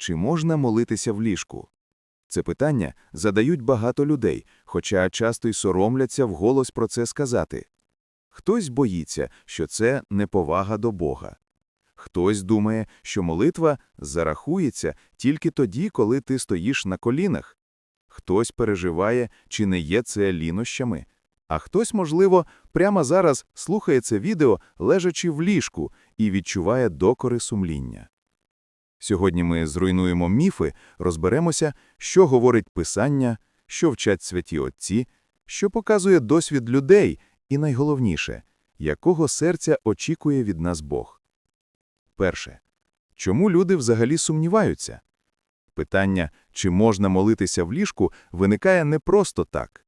Чи можна молитися в ліжку? Це питання задають багато людей, хоча часто й соромляться вголос про це сказати. Хтось боїться, що це неповага до Бога. Хтось думає, що молитва зарахується тільки тоді, коли ти стоїш на колінах. Хтось переживає, чи не є це лінощами. А хтось, можливо, прямо зараз слухає це відео, лежачи в ліжку, і відчуває докори сумління. Сьогодні ми зруйнуємо міфи, розберемося, що говорить Писання, що вчать святі отці, що показує досвід людей, і найголовніше, якого серця очікує від нас Бог. Перше. Чому люди взагалі сумніваються? Питання, чи можна молитися в ліжку, виникає не просто так.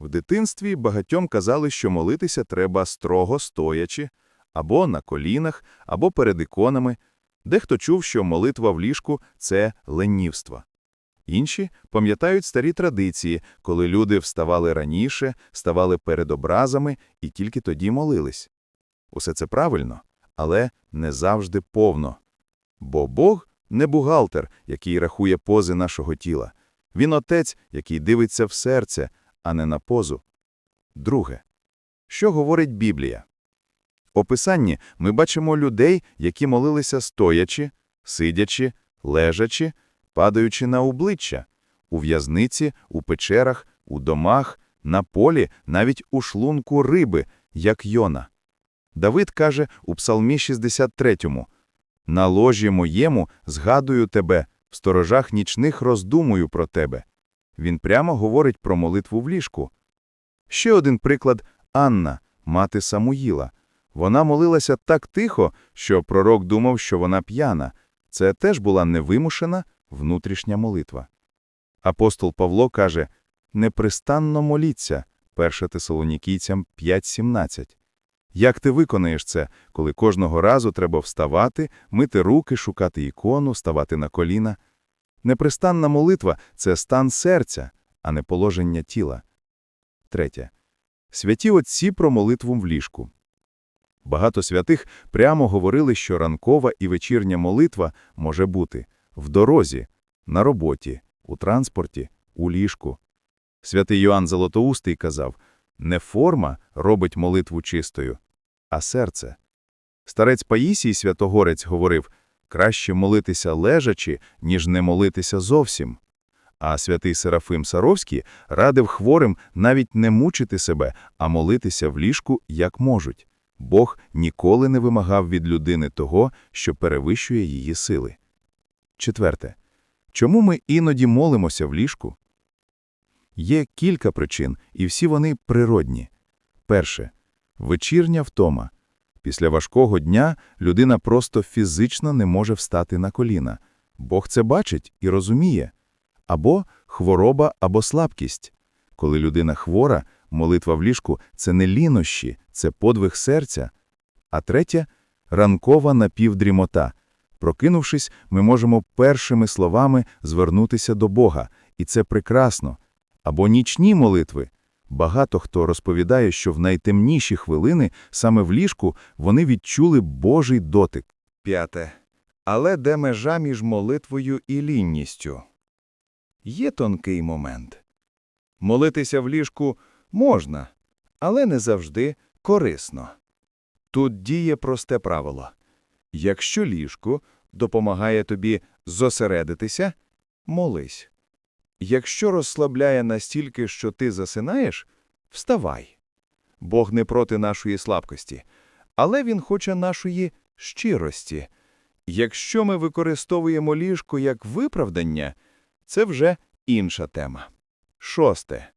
В дитинстві багатьом казали, що молитися треба строго стоячи, або на колінах, або перед іконами. Дехто чув, що молитва в ліжку – це ленівство. Інші пам'ятають старі традиції, коли люди вставали раніше, ставали перед образами і тільки тоді молились. Усе це правильно, але не завжди повно. Бо Бог не бухгалтер, який рахує пози нашого тіла. Він отець, який дивиться в серце, а не на позу. Друге. Що говорить Біблія? У Писанні ми бачимо людей, які молилися стоячи, сидячи, лежачи, падаючи на обличчя, у в'язниці, у печерах, у домах, на полі, навіть у шлунку риби, як Йона. Давид каже у Псалмі 63 «На ложі моєму згадую тебе, в сторожах нічних роздумую про тебе». Він прямо говорить про молитву в ліжку. Ще один приклад – Анна, мати Самуїла. Вона молилася так тихо, що пророк думав, що вона п'яна. Це теж була невимушена внутрішня молитва. Апостол Павло каже «Непристанно моліться» 1 Тесалонікійцям 5.17. Як ти виконаєш це, коли кожного разу треба вставати, мити руки, шукати ікону, ставати на коліна? Непристанна молитва – це стан серця, а не положення тіла. Третє. Святі отці про молитву в ліжку. Багато святих прямо говорили, що ранкова і вечірня молитва може бути в дорозі, на роботі, у транспорті, у ліжку. Святий Йоанн Золотоустий казав, не форма робить молитву чистою, а серце. Старець Паїсій Святогорець говорив, краще молитися лежачи, ніж не молитися зовсім. А святий Серафим Саровський радив хворим навіть не мучити себе, а молитися в ліжку, як можуть. Бог ніколи не вимагав від людини того, що перевищує її сили. Четверте. Чому ми іноді молимося в ліжку? Є кілька причин, і всі вони природні. Перше. Вечірня втома. Після важкого дня людина просто фізично не може встати на коліна. Бог це бачить і розуміє. Або хвороба, або слабкість. Коли людина хвора, молитва в ліжку – це не лінощі, це подвиг серця. А третє – ранкова напівдрімота. Прокинувшись, ми можемо першими словами звернутися до Бога, і це прекрасно. Або нічні молитви. Багато хто розповідає, що в найтемніші хвилини саме в ліжку вони відчули Божий дотик. П'яте. Але де межа між молитвою і лінністю? Є тонкий момент. Молитися в ліжку можна, але не завжди корисно. Тут діє просте правило. Якщо ліжко допомагає тобі зосередитися, молись. Якщо розслабляє настільки, що ти засинаєш, вставай. Бог не проти нашої слабкості, але Він хоче нашої щирості. Якщо ми використовуємо ліжко як виправдання, це вже інша тема. Шосте.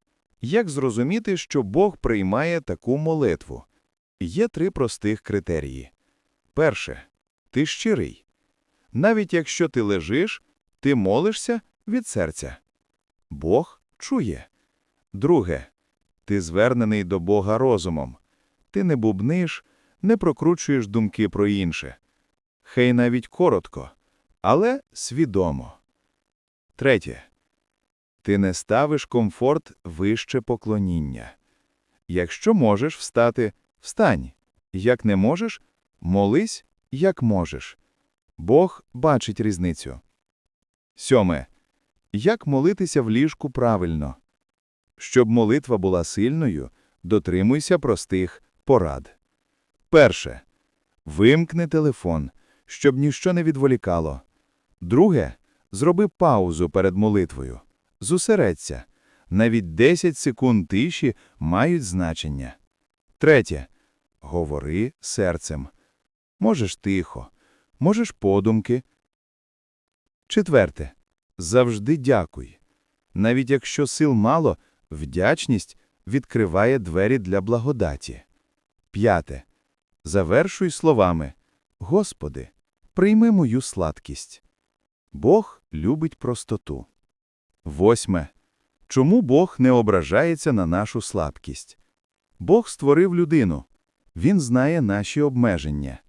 Як зрозуміти, що Бог приймає таку молитву? Є три простих критерії. Перше. Ти щирий. Навіть якщо ти лежиш, ти молишся від серця. Бог чує. Друге. Ти звернений до Бога розумом. Ти не бубниш, не прокручуєш думки про інше. Хай навіть коротко, але свідомо. Третє. Ти не ставиш комфорт вище поклоніння. Якщо можеш встати, встань. Як не можеш, молись, як можеш. Бог бачить різницю. Сьоме. Як молитися в ліжку правильно? Щоб молитва була сильною, дотримуйся простих порад. Перше. Вимкни телефон, щоб ніщо не відволікало. Друге. Зроби паузу перед молитвою. Зосередься. Навіть 10 секунд тиші мають значення. Третє. Говори серцем. Можеш тихо, можеш подумки. Четверте. Завжди дякуй. Навіть якщо сил мало, вдячність відкриває двері для благодаті. П'яте. Завершуй словами Господи, прийми мою сладкість. Бог любить простоту. Восьме. Чому Бог не ображається на нашу слабкість? Бог створив людину. Він знає наші обмеження.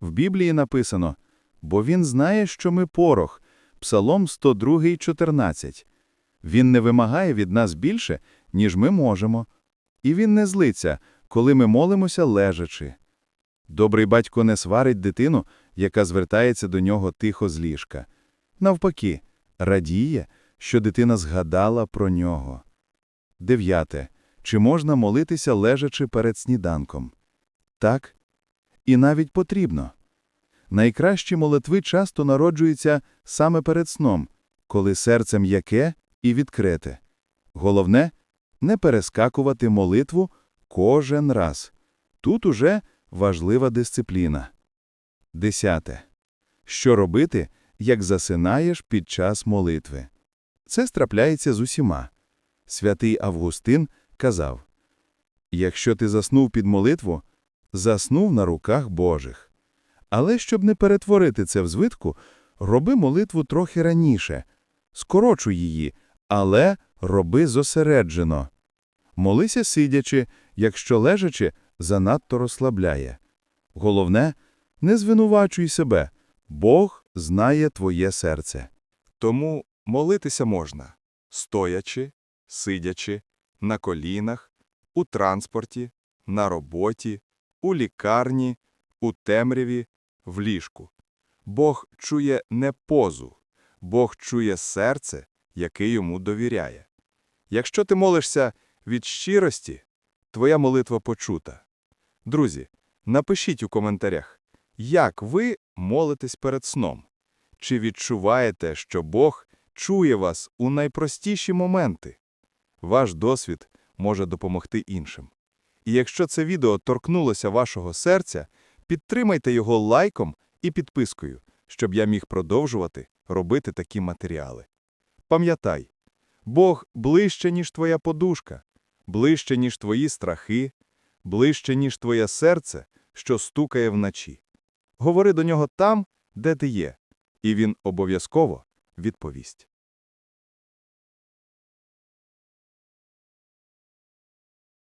В Біблії написано «Бо він знає, що ми порох» Псалом 102, 14. Він не вимагає від нас більше, ніж ми можемо. І він не злиться, коли ми молимося лежачи. Добрий батько не сварить дитину, яка звертається до нього тихо з ліжка. Навпаки, радіє, що дитина згадала про нього. Дев'яте. Чи можна молитися лежачи перед сніданком? Так. І навіть потрібно. Найкращі молитви часто народжуються саме перед сном, коли серце м'яке і відкрите. Головне – не перескакувати молитву кожен раз. Тут уже важлива дисципліна. Десяте. Що робити, як засинаєш під час молитви? Це страпляється з усіма. Святий Августин казав, «Якщо ти заснув під молитву, заснув на руках Божих». Але щоб не перетворити це в звитку, роби молитву трохи раніше, скорочуй її, але роби зосереджено. Молися сидячи, якщо лежачи, занадто розслабляє. Головне, не звинувачуй себе, Бог знає твоє серце. Тому молитися можна стоячи, сидячи, на колінах, у транспорті, на роботі, у лікарні, у темряві, в ліжку. Бог чує не позу, Бог чує серце, яке йому довіряє. Якщо ти молишся від щирості, твоя молитва почута. Друзі, напишіть у коментарях, як ви молитесь перед сном. Чи відчуваєте, що Бог чує вас у найпростіші моменти? Ваш досвід може допомогти іншим. І якщо це відео торкнулося вашого серця, підтримайте його лайком і підпискою, щоб я міг продовжувати робити такі матеріали. Пам'ятай, Бог ближче, ніж твоя подушка, ближче, ніж твої страхи, ближче, ніж твоє серце, що стукає вночі. Говори до нього там, де ти є, і він обов'язково відповість.